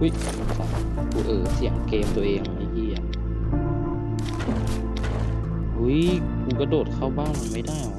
อุ้ยกูเออเสียงเกมตัวเองไอ้เหี้ยอุ้ยกูกระโดดเข้าบ้านมันไม่ได้หรอ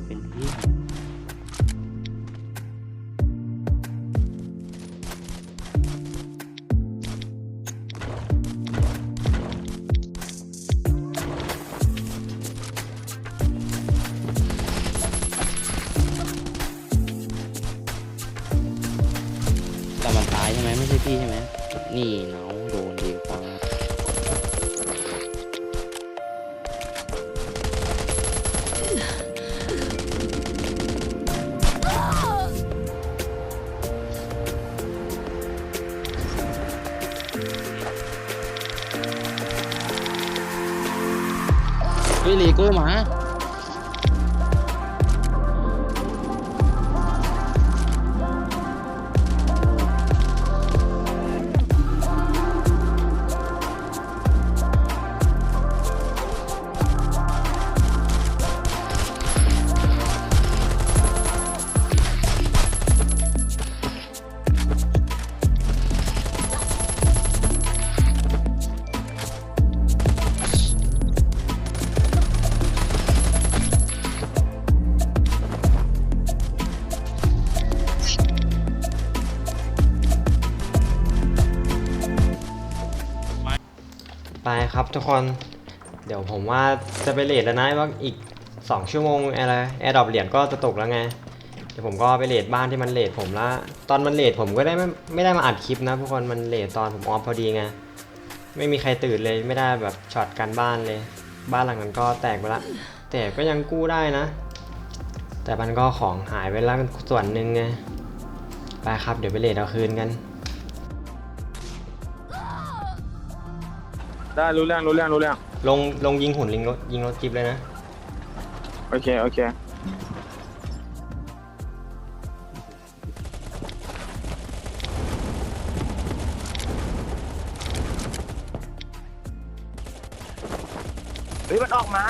ทุกคน เดี๋ยวผมว่าจะไปเลทแล้วนะว่าอีก 2 ชั่วโมงอะไรแอร์ดรอปเหรียญก็จะตกแล้วไง เดี๋ยวผมก็ไปเลทบ้านที่มันเลทผมละ ตอนมันเลทผมก็ได้ไม่ไม่ได้มาอัดคลิปนะทุกคน มันเลทตอนผมออฟพอดีไง ไม่มีใครตื่นเลย ไม่ได้แบบช็อตการบ้านเลย บ้านหลังนั้นก็แตกไปละ แต่ก็ยังกู้ได้นะ แต่มันก็ของหายไปแล้วส่วนหนึ่งไง ไปครับ เดี๋ยวไปเลทเอาคืนกัน ได้รู้เรื่องรู้เรื่องรู้เรื่องลงลงยิงหุ่นยิงรถยิงรถจิ๊บเลยนะ โอเคโอเคเฮ้ยมันออกมา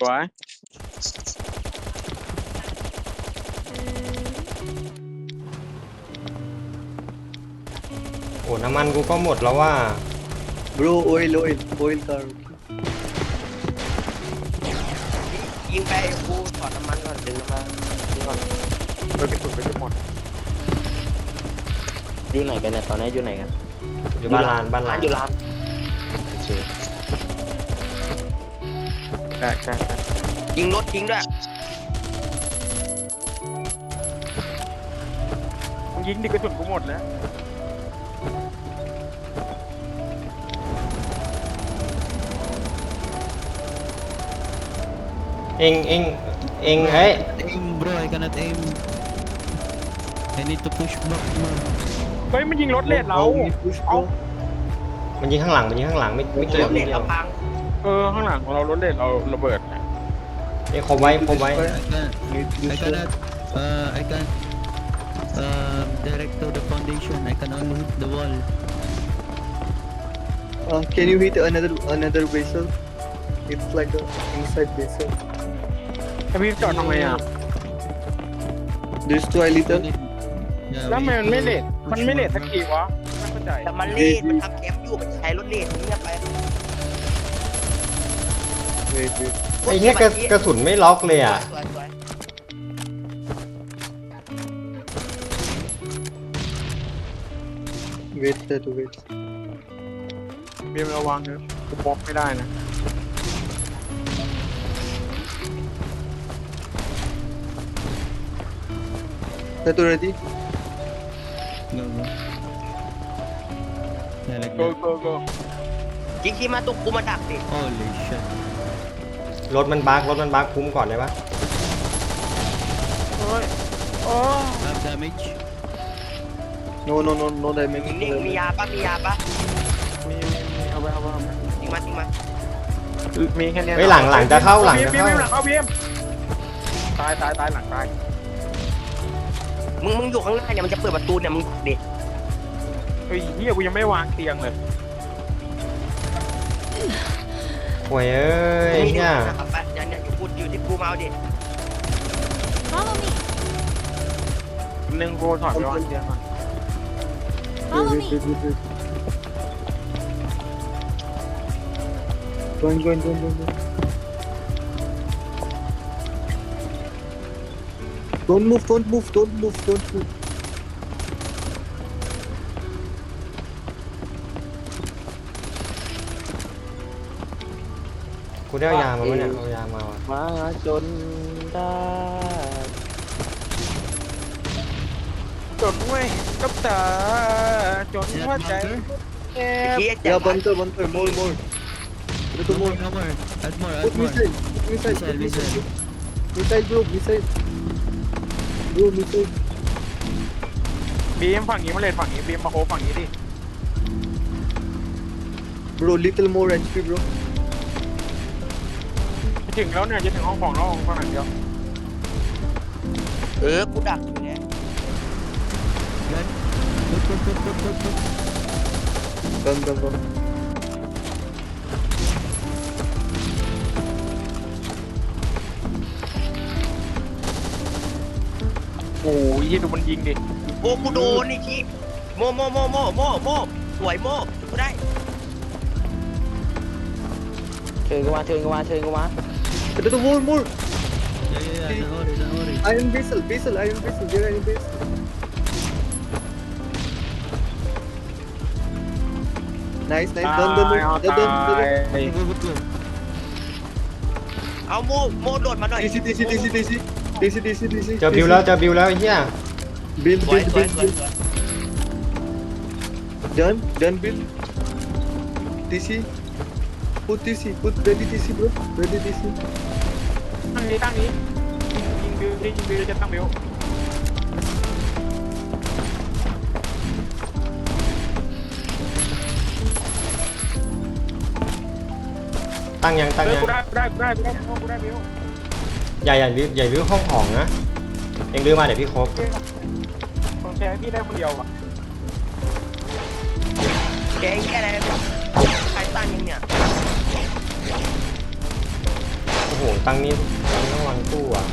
สวย อ้น้ำมันกูก็หมดแล้วว่า Bro, oil, oil, oil car. ยิงไปกูถอดน้ำมันก่อนดึงน้ำมันดึงก่อนไปกระสุนไปจะหมดอยู่ไหนกันเนี่ยตอนนี้อยู่ไหนกันอยู่บ้านลานบ้านลานอยู่ร้านใช่ใช่ใช่ยิงรถทิ้งด้วยมึงยิงดิกระสุนกูหมดแล้ว เองเองเองเฮ้ย aim, bro. I cannot aim. I need to push back, man. เฮ้ยมันยิงรถเลดเรา How we push, bro? มันยิงข้างหลังมันยิงข้างหลังไม่ไม่รเกี่ยวถไม่เล็กเกี่ยเราวพังเออข้างหลังของเรารถเลดเราระเบิดนะเอ้ยคมไว้คมไว้ I can. Need I push, bro. cannot. Uh, I can. Uh, direct to the foundation. I can only hit the wall. Uh, can you hit another another vessel? It's like a inside vessel. ถ้าพี่จอดทำไมอะ Destroy little. Yeah, แล้วทำ we ไม need มันไม่ to- เลดมันไม่เลดสักทีวะไม่เข้าใจแต่มันรีดมันทำแคมป์อยู่มันใช้รถเลดเงียบไป Wait, wait. ไอ้เหี้ยกระกระสุนไม่ล็อกเลยอะ สวยสวย Wait, that wait. เบียมระวังนะกูบล็อกไม่ได้นะ That already? Go, go. Yeah, like โก that. โกโกยิงที่มาตุกกูมาดักดิ Holy shit. รถมันบั๊กรถมันบั๊กคุ้มก่อนได้ปะเฮ้ยโอ้ Have damage. No, no, no, no damage. ยิง no นิ่งมี damage. ยาปะมียาปะมีมีมีเอาไปเอาไปเอาไปยิงมายิงมามีแค่เนี้ยเฮ้ยหลังหลังจะเข้าหลังจะบีมเข้าบีมหลังเข้าบีมตายตายตายหลังตาย มึงมึงอยู่ข้างหน้าเนี่ยมันจะเปิดประตูเนี่ยมึงเด็กเฮ้ยเฮียกูยังไม่วางเตียงเลยโวยเอ้ยเนี่ยนะครับไปเนี่ยเนี่ยอยู่พูดอยู่ที่กูมาเอาดิ Follow me. หนึ่งกูถอดไปวางเตียงก่อน Follow wait, me. wait, wait, wait. Going, going, going, going, going. Don't move, don't move, don't move, don't move. กูได้เอายามาไหมเนี่ยเอายามาว่ะมาจนได้จดไว้กับตาจนหัวใจแอไอ้บเฮียเจ็บ Yeah, bunker, bunker, more, more. Little No more. more, no more. Add more, add Put more. missile, put missile, put Missile, missile. missile. Missile, bro, missile. Bro, missile. บีมฝั่งนี้มาเลนฝั่งนี้บีมมาโคบฝั่งนี้ดิ Bro, little more HP, bro. ถึงแล้วเนี่ยจะถึงห้องของแล้วฝั่งไหนเดียวเออ กูดักอยู่เนี่ย Gun. Put, put, put, put, put, put. Gun, gun, gun. โอ้ยยี่ดูมันยิงดิโอ้กูโดนไอ้ชี้โมโมโมโมโมโมสวยโมกูได้เชิญกูมาเชิญกูมาเชิญกูมา Little more, more. Yeah, yeah, yeah. Don't worry, don't worry. Iron vessel, vessel, iron vessel, there iron vessel. Nice, nice. ตา Done, done, ยเอา done, done, ตา done, ย done. Go, go, go. เอาโมโมโดดมาหน่อย DC, DC, DC, DC. DC, DC, DC. เจอบิวแล้วเจอบิวแล้วไอ้เหี้ย Build, สวย build, สวย build, สวย build. สวย Done, done, build. DC. Put DC, put ready DC, bro. Ready DC. ตั้งนี้ตั้งนี้ยิงบิวดิยิงบิวจะตั้งบิวตั้งยังตั้งเออยังกูได้กูได้กูได้กูได้กูได้บิว อย่าอย่าลื้ออย่าลื้อห้องของนะ เองลื้อมาเดี๋ยวพี่ครบต้องแชร์ให้พี่ได้คนเดียวอะแกงแกอะไรใครตั้งยังเนี่ยโอ้โหตั้งนี้ตั้งต้องวางตู้อะ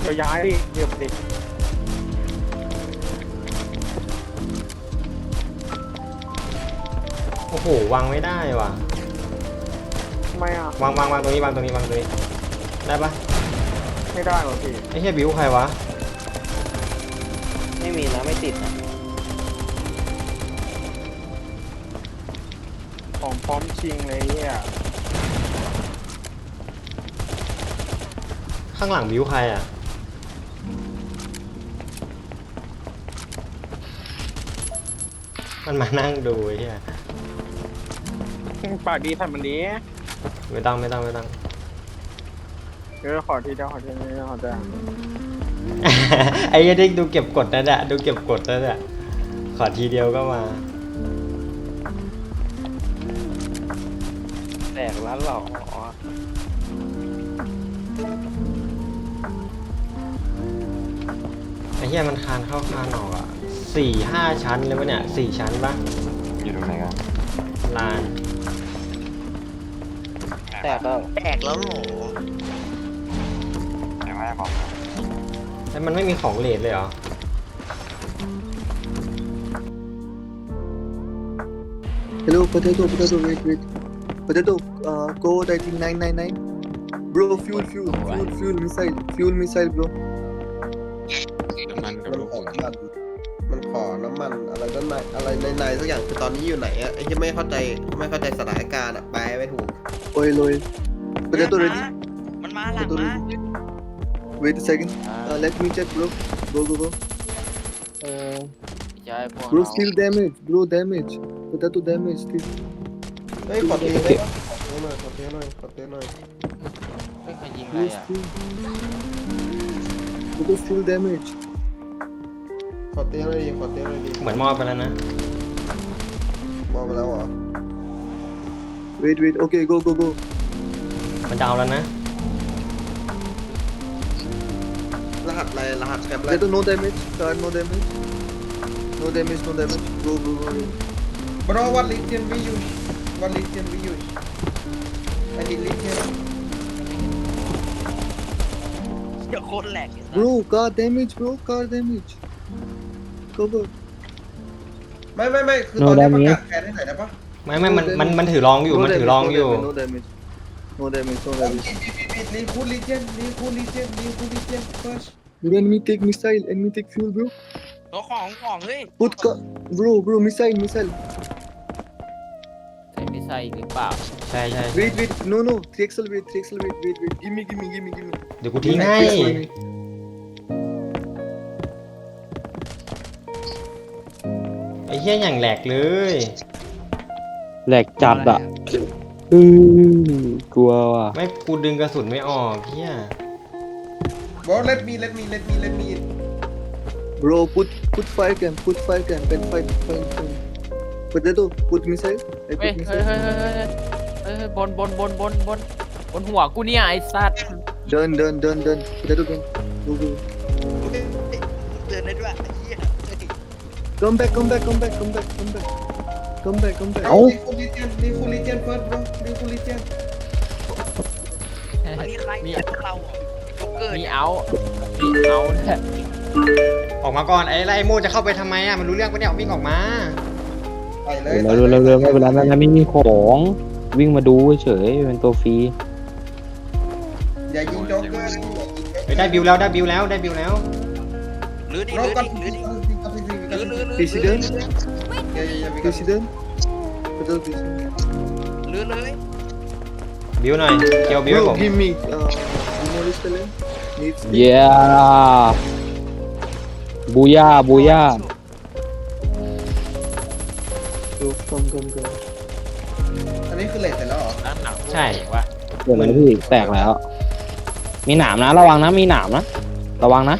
เดี๋ยวย้ายดิเดี๋ยวดิโอ้โหวางไม่ได้ว่ะ ทำไมอะ วางวางวางตรงนี้วางตรงนี้วางตรงนี้ ได้ปะไม่ได้หรอพี่ ไอ้เหี้ยบิวใครวะ ไม่มีนะไม่ติดนะของพร้อมชิงเลยเนี่ยข้างหลังบิวใครอะ มันมานั่งดูไอ้เหี้ย ปากดีทันมันนี้ ไม่ต้องไม่ต้องไม่ต้อง เออขอทีเดียวขอทีเดียวขอทีเดียวไอ้เหี้ยเด็กดูเก็บกดนั่นแหละดูเก็บกดนั่นแหละขอทีเดียวก็มาแตกแล้วหรอไอ้เหี้ยมันคานเข้าคานออกอะสี่ห้าชั้นเลยวะเนี่ยสี่ชั้นปะอยู่ตรงไหนกันลาน แตกแล้วแตกแล้วเหรอยังไม่ได้บอกแล้วมันไม่มีของเลทเลยเหรอ Hello, potato, potato, wait, wait. Potato, uh, code I think 999. Bro, fuel, fuel, fuel, fuel missile, fuel missile, bro. น้ำมันกับมันลูกขอผม น้ำมันมันขอน้ำมันอะไรด้านในอะไรในในสักอย่างคือตอนนี้อยู่ไหนอะไอ้ที่ไม่เข้าใจไม่เข้าใจสถานการณ์อะแปลไม่ถูก Oil, oil. Potato ready? มันมาหลัง Potato มา ready? Wait a second. Uh, let me check, bro. Go, go, go. Uh, ยายพวก bro, เรา still damage, bro, damage. Potato damage, still. เฮ้ยขอเตียงได้ปะขอเตียงหน่อยขอเตียงหน่อยขอเตียงหน่อยไม่เคยยิงอะไร Bro, อะ still. Potato still damage. ขอเตียงหน่อยดิขอเตียงหน่อยดิเหมือนมอบไปแล้วนะ มองไปแล้วเหรอ Wait, wait. Okay, go, go, go. มันจะเอาแล้วนะ รหัสอะไรรหัสแคปอะไร Potato no damage. Card no damage. No damage, no damage. Go, go, go. go. Bro what lithium we use what lithium we use I need lithium เดี๋ยวโคตรแหลก Bro, car damage, bro. Car damage. Cover. ไม่ไม่ไม่คือโนตอนนี้ประ damage กาศแพ้ได้ไหนอยได้ปะไม่ไม่มันมันมันถือรองอยู่ No มันถือรอง damage, อยู่ no damage. No damage, no damage. รีคูลีเจนรีคูลีเจนรีคูลีเจน first Bro, enemy take missile, enemy take fuel, bro. ตัวของของเฮ้ย Put co- bro, bro, missile, missile. ใช่ไม่ใช่หรือเปล่า ใช่ใช่ใช่ Wait, wait, no, no, 3xl, wait, 3xl, wait, wait, wait. Give me, give me, give me, give me. เดี๋ยวกูทิ้งให้ Fix for me. เหี้ยอย่างแหลกเลยแหลกจัดอะอือกลัวว่ะไม่กูดึงกระสุนไม่ออกเหี้ยบอส let me let me let me let me Bro, put put fire cam, put fire cam, pen fire, fire cam. Potato, put missile. I เฮ้ย put เฮ้ย missile. เฮ้ยเฮ้ยเฮ้ยเฮ้ยเฮ้ยบนบนบนบนบนบนหัวกูเนี่ยไอ้สัตว์ Done, done, done, done. Potato gun. Go, go. เตือนได้ด้วยไอ้เหี้ย Come back, come back, come back, come back, come back. Come back, come back. เอารีคูลีเจนรีคูลีเจน first bro รีคูลีเจนอันนี้ใครเนี่ยพวกเราเหรอจ็อกเกอร์มีเนี่ยเอามีเอาเนี่ยออกมาก่อนไอ้ไรโมจะเข้าไปทำไมอะมันรู้เรื่องปะเนี่ยวิ่งออกมาไปเลยเร็วเร็วเร็วไม่เป็นไรไม่เป็นไรไม่มีของวิ่งมาดูเฉยๆเป็นตัวฟรีอย่ายิงจ็อกเกอร์นะเฮ้ยได้บิวแล้วได้บิวแล้วได้บิวแล้ว หรือดิหเรารือกันดิหรือดิ President. อย่าอย่าอย่าไปกัน President. Potato president. หรือเลยบิวหน่อยเกียวบิวให้ผ Bro, ม give me. Uh, demolish the land. Needs. เย้บูย่าบูย่า Bro, come, come, come. อันนี้คือเลทเสร็จแล้วเหรอด้านหลังใช่ว่าเกิดอะไรพี่แตกแล้ว มีหนามนะ ระวังนะ มีหนามนะ ระวังนะ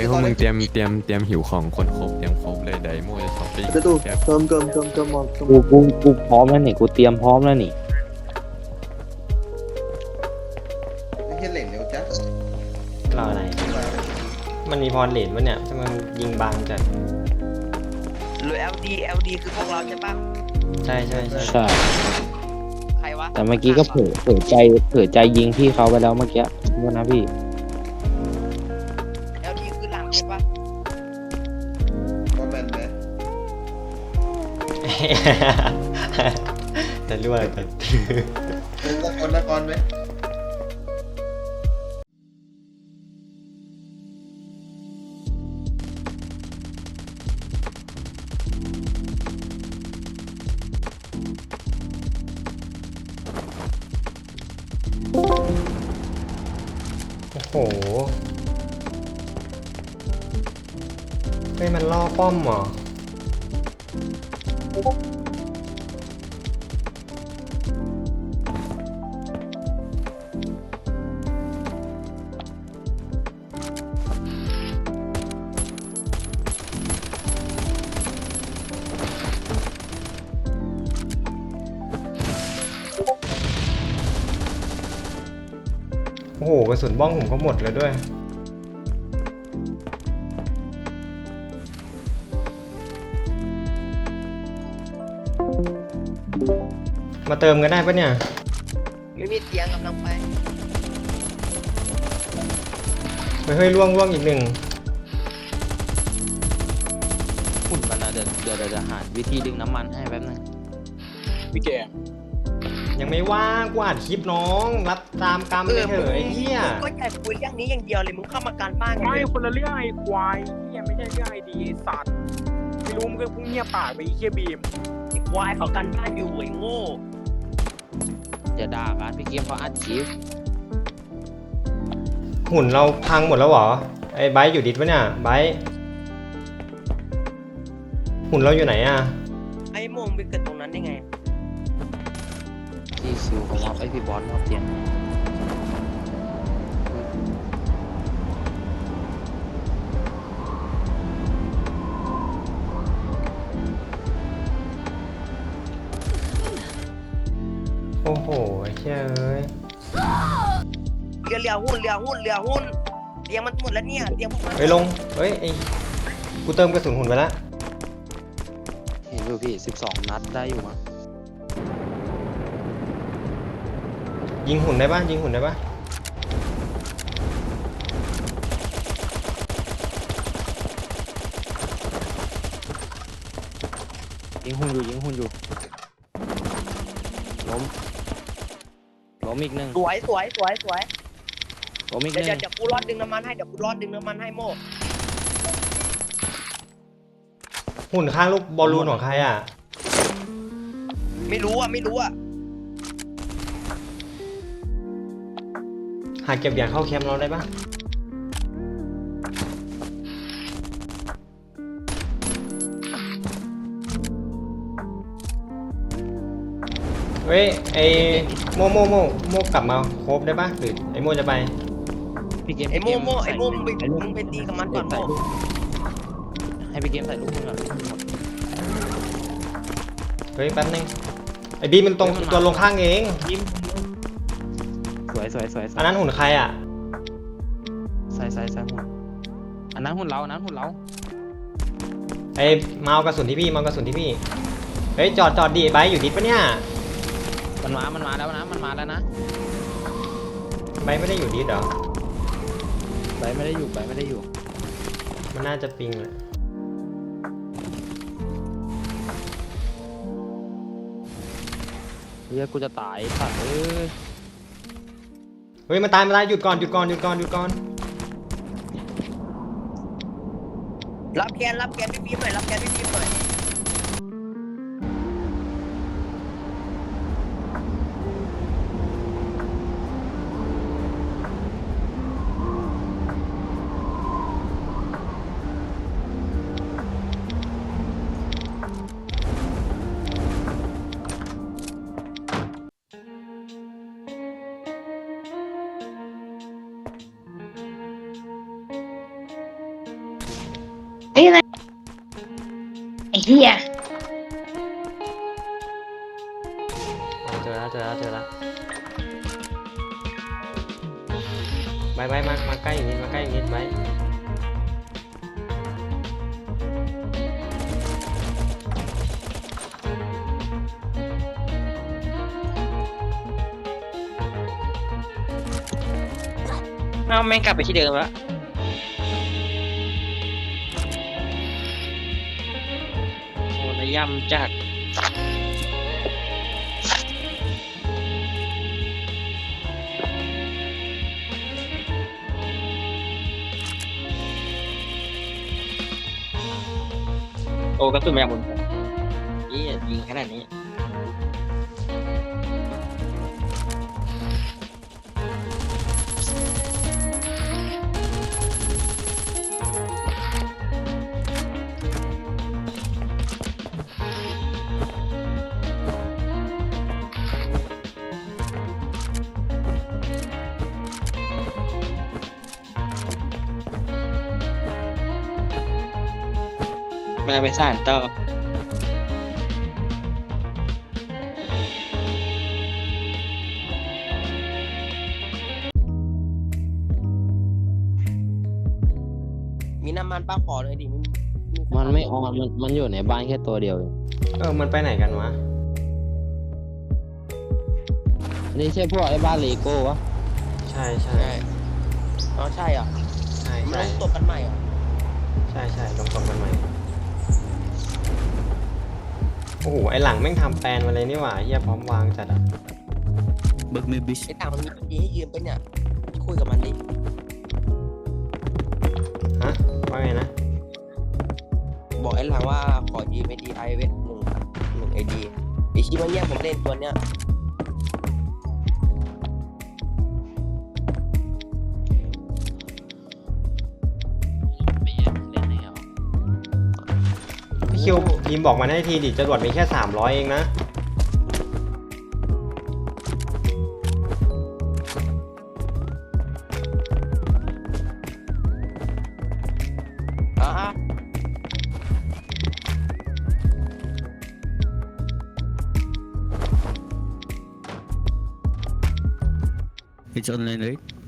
ไอ้ยพวกมึงเตรียมเตรียมเตรียมหิวของคนครบเตรียมครบเลยไดโมจะช้อปปิ้ง Potato, แก come, come, come, come out, come กู out. กูกูพร้อมแล้วนี่กูเตรียมพร้อมแล้วนี่ไอ้เหี้ยเลทเร็วจัดรออะไร มันมีพรเลนปะเนี่ยทำไมมันยิงบางจัด หรือ LD LD คือพวกเราใช่ปะใช่ใช่ใช่ใช่ใครวะแต่เมื่อกี้ก็เผลอเผลอใจเผลอใจยิงพี่เขาไปแล้วเมื่อกี้ขอโทษนะพี่ แต่รั่วกัน ตะกอนตะกอนไหม หกระสุนบ้องผมก็หมดแล้วด้วย มาเติมกันได้ปะเนี่ย ไม่มีเตียงกำลังไป เฮ้ยเฮ้ยล่วงล่วงอีกหนึ่งหุ่นมันนะเดี๋ยวเดี๋ยวเดี๋ยวจะหาวิธีดึงน้ำมันให้แป๊บนึงพี่แกยัง ไม่ว่างกูอัดคลิปน้อง รับตามกรรมไปเถอะไอ้เหี้ยมึงก็ใจคุยเรื่องนี้อย่างเดียวเลยมึงเข้ามาการบ้านกันไม่เลยคนละเรื่องไอ้ควายเนี่ยไม่ใช่เรื่องไอ้ดีไอ้สัตว์ไม่รู้มึงก็พุ่งเงียบปากไปไอ้เคียบีมไอ้ควายเขากันบ้านอยู่ไอ้โง่อย่าด่ากันพี่เกมเขาอัดคลิปหุ่นเราพังหมดแล้วเหรอไอ้ไบร์ทอยู่ดิดปะเนี่ยไบร์ทหุ่นเราอยู่ไหนอะไอ้โมงไปเกิดตรงนั้นได้ไงพี่ ซิวเขาว่าไอยพี่บอสมอบเตียงโอ้โหไอ้เหี้ยเอ้ยเรือเรือหุ้นเรือหุ้นเรือหุ้นเตียงมันหมดแล้วเนี่ยเตียงพวกมันเฮ้ยลง เฮ้ยไอ้กูเติมกระสุนหุ่นไปแล้วเห็นอยู่พี่12นัดได้อยู่มั้ง ยิงหุ่นได้ปะยิงหุ่นได้ปะยิงหุ่นอยู่ยิงหุ่นอยู่ล้มล้มอีกหนึ่งสวยสวยสวยสวยล้มอีกหเดี๋ยวนึ่เดี๋ยวเดี๋ยวกูรอดดึงน้ำมันให้เดี๋ยวกูรอดดึงน้ำมันให้โม่หุ่นข้างลูกบอลลูนของใครอะ ไม่รู้อะไม่รู้อะ หาเก็บเหรียญเข้าแคมป์เราได้ปะเฮ้ยไอโมโมโมโมกลับมาครบได้ปะหรือไอโมจะไป พี่เกมไอ้โม่โม่ไอ้โม่ใส่มึงไปใส่ลูกมึงไปตีกับมันก่อนใส่โม่ลูกให้พี่เกมใส่ลูกมึงก่อนเฮ้ยแป๊บนึงไอบีมันตรงตัวลงข้างเอง ยิ้มส วยสวยสวยสวยอันนั้นหุ่นใครอะ ใส่ใส่ใส่หุ่นอันนั้นหุ่นเราอันนั้นหุ่นเราไอมาเอากระสุนที่พี่มาเอากระสุนที่พี่ เฮ้ยจอดจอดดีไอ้ไบร์ทอยู่ดิสปะเนี่ยมันมามันมาแล้วนะมันมาแล้วนะไบร์ทไม่ได้อยู่ดิสเหรอ ไปไม่ได้อยู่ไปไม่ได้อยู่มันน่าจะปิงแหละเฮียกูจะตายสัตว์เอ้ย เฮ้ยมันตายมันตายหยุดก่อนหยุดก่อนหยุดก่อนหยุดก่อนรับแกนรับแกนพี่บีมหน่อยรับแกนพี่บีมหน่อย เหี้ยอ๋อเจอแล้วเจอแล้วเจอแล้วไบร์ทไบร์ทมามาใกล้อย่างนี้มาใกล้อย่างนี้ไบร์ทเอาแม่งกลับไปที่เดิมแล้วำจากโอ้กระสุนมาจากบนนี่ยิงขนาดนี้ สานต่อมีน้ำมันป้าขอเลยดิมันไม่ออนมันมันอยู่ในบ้านแค่ตัวเดียวเองเออ มันไปไหนกันวะ อันนี่ใช่พวกไอ้บ้านเลโก้วะ ใช่ใช่ใช่อ๋อใช่เหรอใช่มันใช่ลงตบกันใหม่เหรอใช่ใช่ลงตบกันใหม่ โอ้โห ไอหลังแม่งทำแปลนมาเลยนี่หว่าเฮียพร้อมวางจัดอะ Bug me bitch. ไอ้ต่างมันมีดีให้ยืมไปเนี่ยคุยกับมันดิฮะ ว่าไงนะ บอกไอ้หลังว่าขอยืมไอดีไอเวทหนึ่งหนึ่งไอดีไอชิมันแย่งผมเล่นตัวเนี้ยไม่อยากเล่นให้เอาพี่คิว พิมพ์บอกมาให้ทีดิจรวดมีแค่ 300 เองนะ อ่า It's online, right? No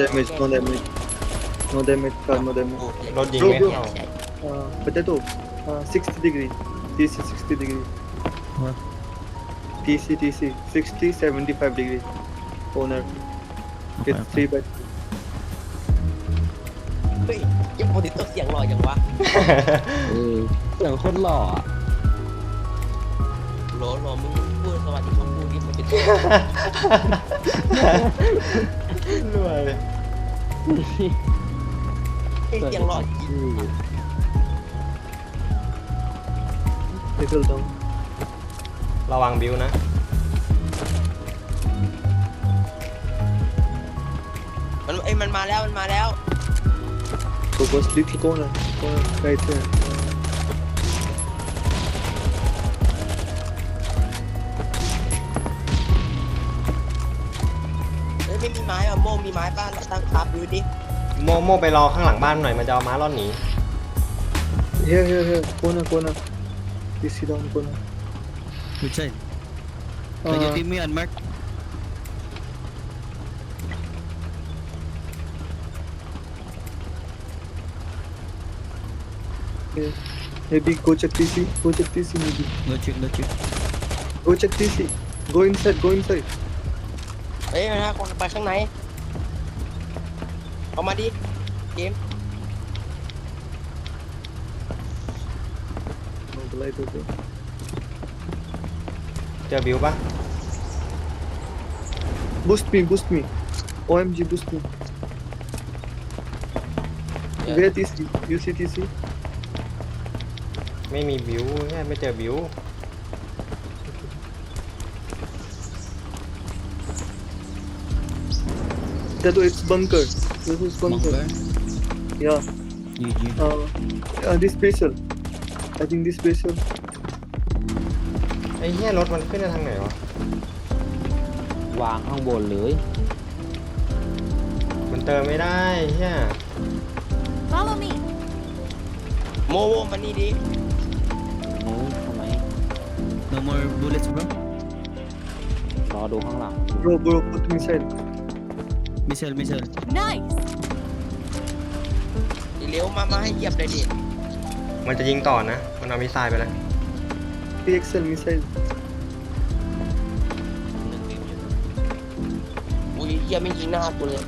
damage, no damage. No damage, car, no damage. รถยิง Bro, ไม่ bro. เข้า Uh, potato, uh, 60 degree. TC 60 degree. What? TC, TC, 60, 75 degree. Owner. Okay, It's okay. 3 by เฮ้ยยังโปรติตัวเสียงหล่อยังวะเออเสียงโคตรหล่ออะโหลโหลมึงพูดสวัสดีคำพูดที่มันเป็น รวยเลยเฮ้ยเสียงหล่อจริง Little down. ระวังบิวนะ มันเอ้ยมันมาแล้วมันมาแล้ว So first little corner. Corner, right there. เฮ้ย ไม่มีไม้อะโมมีไม้ป้าเราตั้งครับดูดิโมโมไปรอข้างหลังบ้านหน่อยมันจะเอาม้าล่อนหนี Here, here, here. Corner, corner. TC down corner. Which side? Can you Uh, give me unmarked? yeah. Maybe go check TC. Go check TC maybe. Go check, go check. Go check TC. Go inside, go inside. เฮ้ยนะคนไปข้างในเอามาดิเกม No, the light okay. เจอบิวปะ Boost me, boost me. OMG, boost me. Where TC? You see TC? ไม่มีบิวแค่ไม่เจอบิว That it's bunker. This is bunker. Bunker. Yeah. GG. Uh, uh, this special. I think this special. ไอ้เหี้ยรถมันขึ้นไปทางไหนวะ วางข้างบนเลยมันเติมไม่ได้เหี้ย Follow me. โมโมมานี่ดินู้นทำไม No more bullets, bro. รอดูข้างหลัง Bro, bro, put missile. Missile, missile. Nice. เร็วมา มาให้เหยียบเลยดิ มันจะยิงต่อนะ มันเอามิสไซล์ไปแล้ว PXL missile. อุ้ยเหี้ยไม่ยิงหน้ากูเลย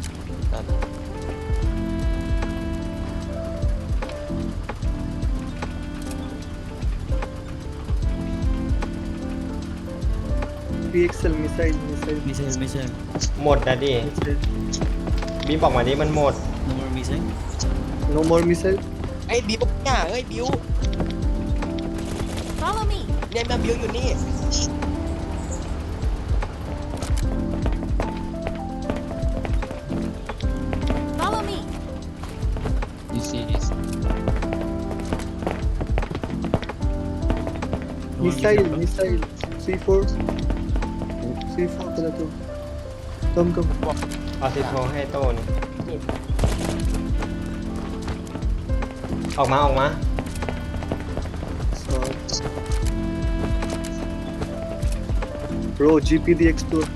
PXL missile, missile, Missile, missile. หมดนะดิ missile. บีบอกมาดิมันหมด No more missile. No more missile. ไอ้ยบิวเนี่ยเฮ้ยบิว Follow me. เนี่ยแม่บิวอยู่นี่ Follow me. you see this No more Missile, bro. missile. C4. C4, Palato. Come, come. เอาซิโทรให้โต้นี่ออกมาออกมา Sorry. Bro, GPD explode.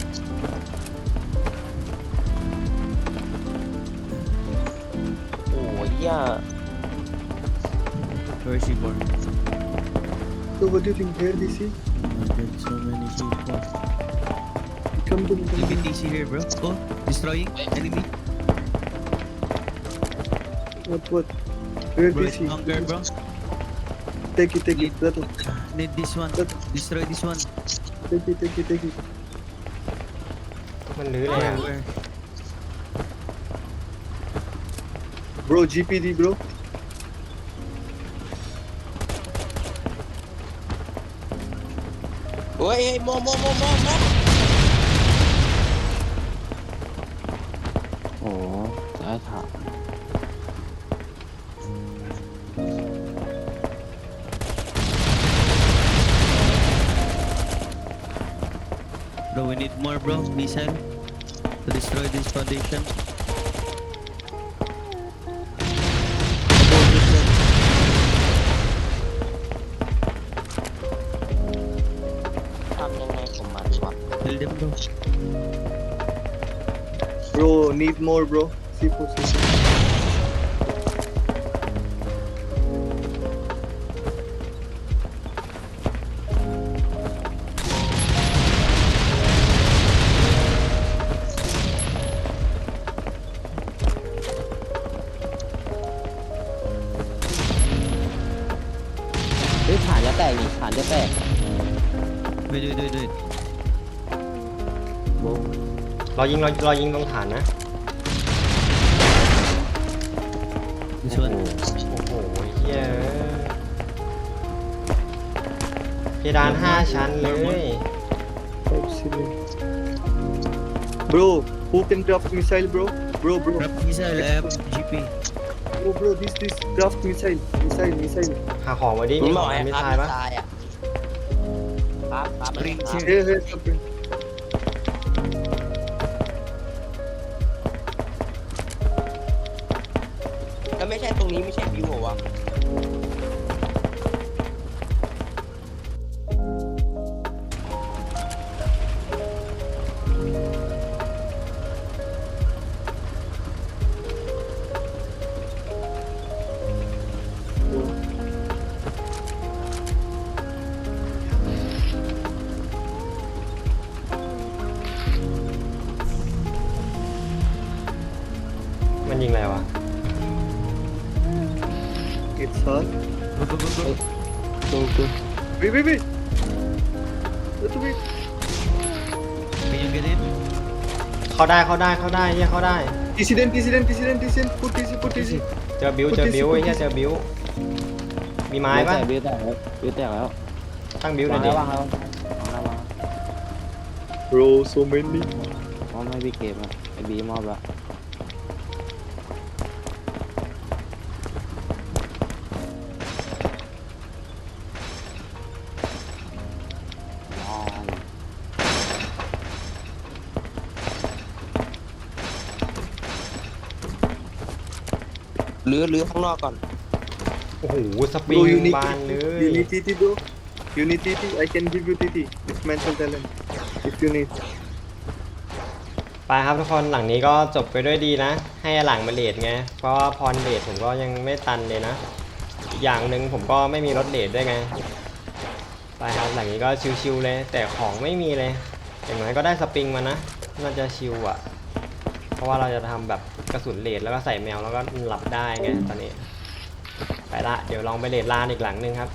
โอ้ยเหี้ย Where is he born? So what do you think? Here, DC? Oh my god, so many people. Come to me, come to me. TC here, bro. Oh, destroying enemy. What, what? Where Bro, it's DC? bunker, bro. Take it, take it, Plato. Need this one. Plato. Destroy this one. Take it, take it, take it. มันลื้อเลยอ่ะ Where? Bro, GPD, bro. เฮ้ยเฮ้ย More, bro. Missile to destroy this foundation. ทำยังไงของมันวะ Kill them, bro. need more, bro. C4, C4. ฮ้ยฐานจะแตกนี่ฐานจะแตก Wait, wait, wait, wait. เรายิงเราเรายิงตรงฐานนะ This โอ้ one. โหเฮียเพดานห้าชั้นเลย Excellent. Bro, who can craft missile, bro? Bro, bro. Drop missile, I have GP. Bro, bro, this, this. Craft missile. Missile, missile. หาของมาดิมึมีงขบอองกไงไม่ครับทายปะตายอะครับครับ Spring ครับ Wait, wait, wait. Let's wait. Can you get in? เข้าได้เข้าได้เข้าได้เฮียเข้าได้ Dissident, dissident, dissident, dissident. Put TC, put TC. เจอบิวเจอบิวไอ้เฮียเจอบิวมีไม้ปะบิวแตกแล้วบิวแตกแล้วตั้งบิวหน่วาองยดิแล้ววางแล้ววางแล้ววาง Bro, so many. มอบให้พี่เกมอะไอบีมอบละ หรือหรือข้างนอกก่อน โอ้โหสปริง Bro, you need บานเล You ย need TT, bro. You need TT. I can give you TT. It's mental talent. If you need. ไปครับทุกคนหลังนี้ก็จบไปด้วยดีนะ ให้หลังมาเลดไง เพราะว่าพรเลดผมก็ยังไม่ตันเลยนะอีกอย่างหนึ่งผมก็ไม่มีรถเลดด้วยไง ไปครับหลังนี้ก็ชิวๆเลย แต่ของไม่มีเลยอย่างน้อยก็ได้สปริงมานะน่าจะชิวอะ่ะ เพราะว่าเราจะทำแบบ กระสุนเลดแล้วก็ใส่แมวแล้วก็หลับได้ไงตอนนี้ ไปละ เดี๋ยวลองไปเลดลานอีกหลังนึงครับ